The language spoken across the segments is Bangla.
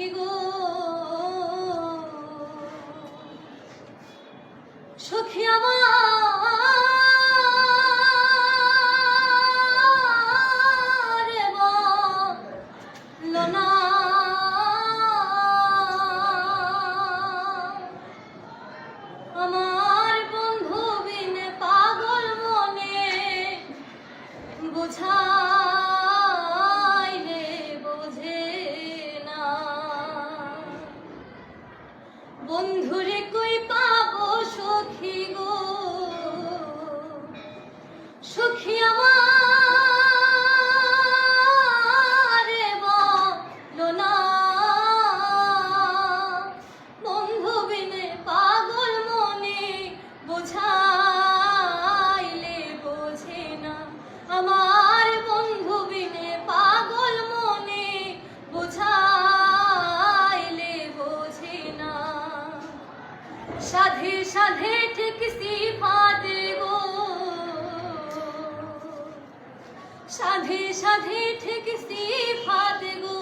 সখী গো। সখী আমার বলো না। আমার বন্ধু বিনে পাগল মনে বুঝাইলে বন্ধুরে সাধে সাধে ঠিক সিফা দেব সাধে সাধে ঠিক সিফা দেব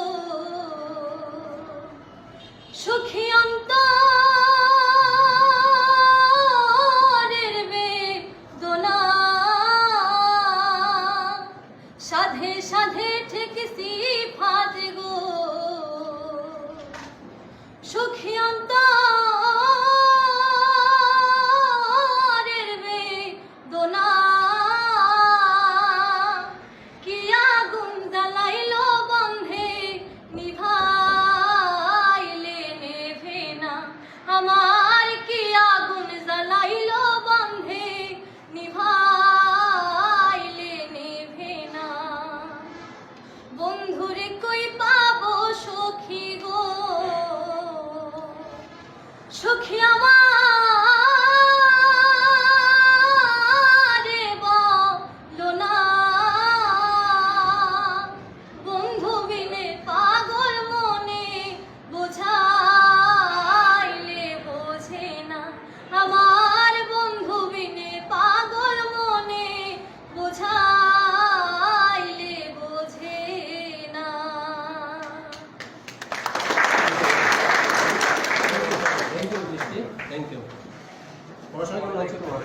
সখী থ্যাংক ইউ পড়াশোনা কেমন হচ্ছে তোমার